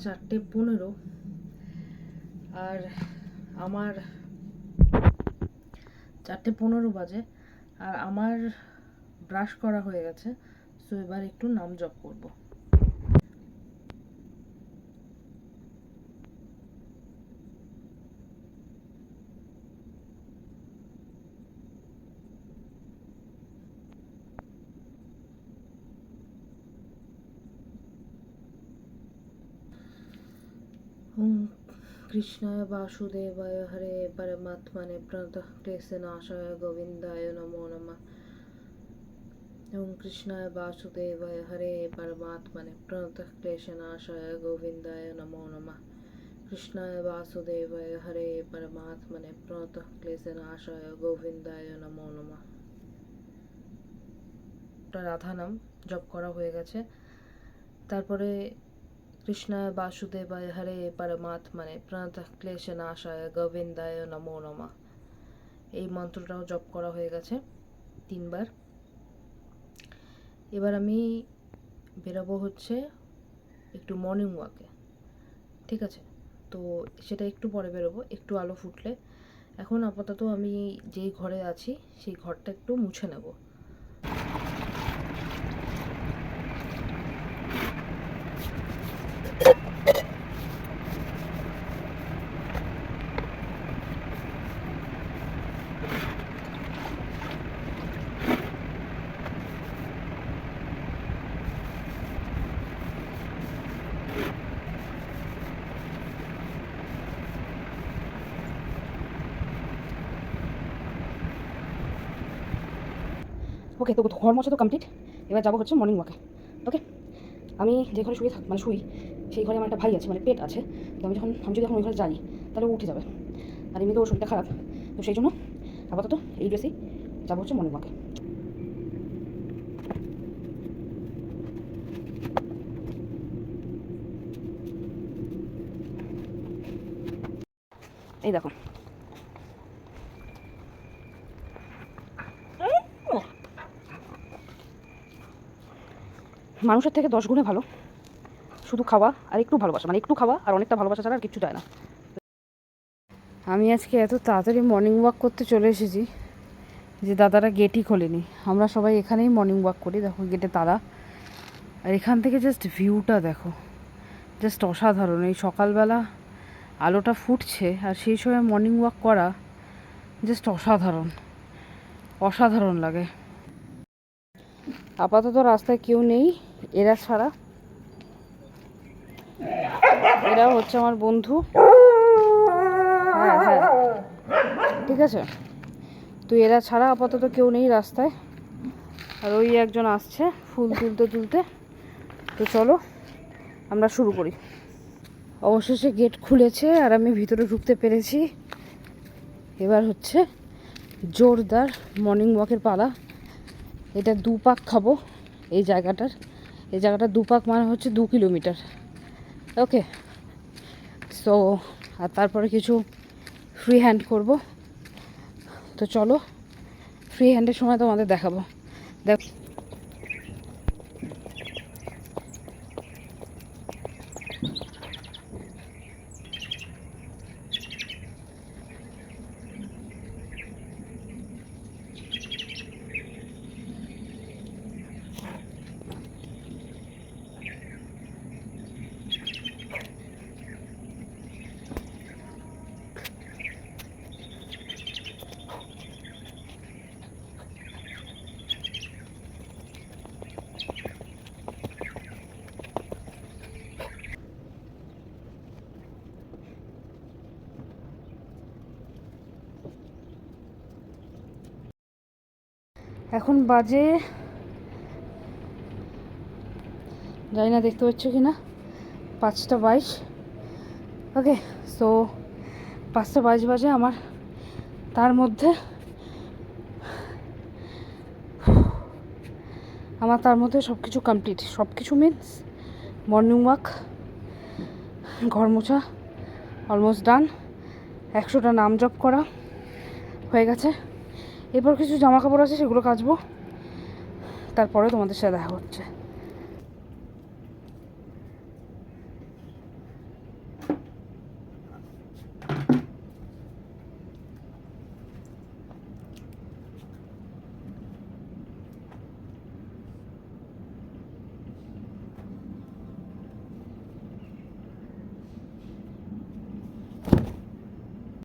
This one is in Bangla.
চারটে পনেরো। আর আমার চারটে পনেরো বাজে। আর আমার ব্রাশ করা হয়ে গেছে সো এবার একটু নাম জপ করব। ওম কৃষ্ণায় বাসুদেবায় হরে পরমাত্মনে প্রণত ক্লেশনাশায় গোবিন্দায় নমো নম। ওম কৃষ্ণায় বাসুদেবায় হরে পরমাত্মনে প্রণত ক্লেশনাশায় গোবিন্দায় নমো নম। কৃষ্ণায় বাসুদেবায় হরে পরমাত্মনে প্রণত ক্লেশনাশায় গোবিন্দায় নমো নম। রাধা নাম জপ করা হয়ে গেছে। তারপরে কৃষ্ণায় বাসুদেবায় হরে পরমাত্মনে প্রণত ক্লেশনাশায় গোবিন্দায় নমো নমঃ এই মন্ত্রটাও জপ করা হয়ে গেছে তিনবার। এবার আমি বেরোবো হচ্ছে একটু মর্নিং ওয়াকে ঠিক আছে? তো সেটা একটু পরে বেরোবো, একটু আলো ফুটলে। এখন আপাতত আমি যেই ঘরে আছি, সেই ঘরটা একটু মুছে নেব। ওকে তো ঘর মোছা তো কমপ্লিট এবার যাব হচ্ছে মর্নিং ওয়াকে ওকে আমি যে ঘরে শুয়ে থাক মানে শুই, সেই ঘরে আমার একটা ভাই আছে মানে পেট আছে। তো আমি যখন আমি যদি এখন ওই ঘরে যাই, তাহলে ও উঠে যাবে। আর এমনিতে ওর শরীরটা খারাপ। তো সেই জন্য আপাতত এই ড্রেসেই যাব হচ্ছে মর্নিং ওয়াকে এই দেখো মানুষের থেকে দশ গুণে ভালো। শুধু খাওয়া আর একটু ভালোবাসা। মানে একটু খাওয়া আর অনেকটা ভালোবাসা ছাড়া আর কিচ্ছু যায় না। আমি আজকে এত তাড়াতাড়ি মর্নিং ওয়াক করতে চলে এসেছি যে দাদারা গেটই খোলেনি। আমরা সবাই এখানেই মর্নিং ওয়াক করি। দেখো গেটে তারা। আর এখান থেকে জাস্ট ভিউটা দেখো। জাস্ট অসাধারণ। এই সকালবেলা আলোটা ফুটছে আর সেই সময় মর্নিং ওয়াক করা জাস্ট অসাধারণ। অসাধারণ লাগে। আপাতত রাস্তায় কেউ নেই। এরা ছাড়া। এরা হচ্ছে আমার বন্ধু। হ্যাঁ হ্যাঁ। ঠিক আছে? তো এরা ছাড়া আপাতত কেউ নেই রাস্তায়। আর ওই একজন আসছে ফুল তুলতে তুলতে। তো চলো, আমরা শুরু করি। অবশেষে গেট খুলেছে আর আমি ভিতরে ঢুকতে পেরেছি। এবার হচ্ছে জোরদার মর্নিং ওয়াকের পালা। এটা দু পাক খাব এই জায়গাটার। এই জায়গাটা দুপাক মানে হচ্ছে দু কিলোমিটার। ওকে। সো আর তারপরে কিছু ফ্রি হ্যান্ড করব। তো চলো ফ্রি হ্যান্ডের সময় তোমাদের দেখাবো। দেখ এখন বাজে, জানি না দেখতে পাচ্ছ কি না পাঁচটা বাইশ। ওকে সো পাঁচটা বাইশ বাজে আমার। তার মধ্যে, আমার তার মধ্যে সব কিছু কমপ্লিট সব কিছু মিনস মর্নিং ওয়াক ঘর মোছা অলমোস্ট ডান একশোটা নাম জপ করা হয়ে গেছে। এরপর কিছু জামা কাপড় আছে সেগুলো কাচবো। তারপরে তোমাদের সাথে দেখা হচ্ছে।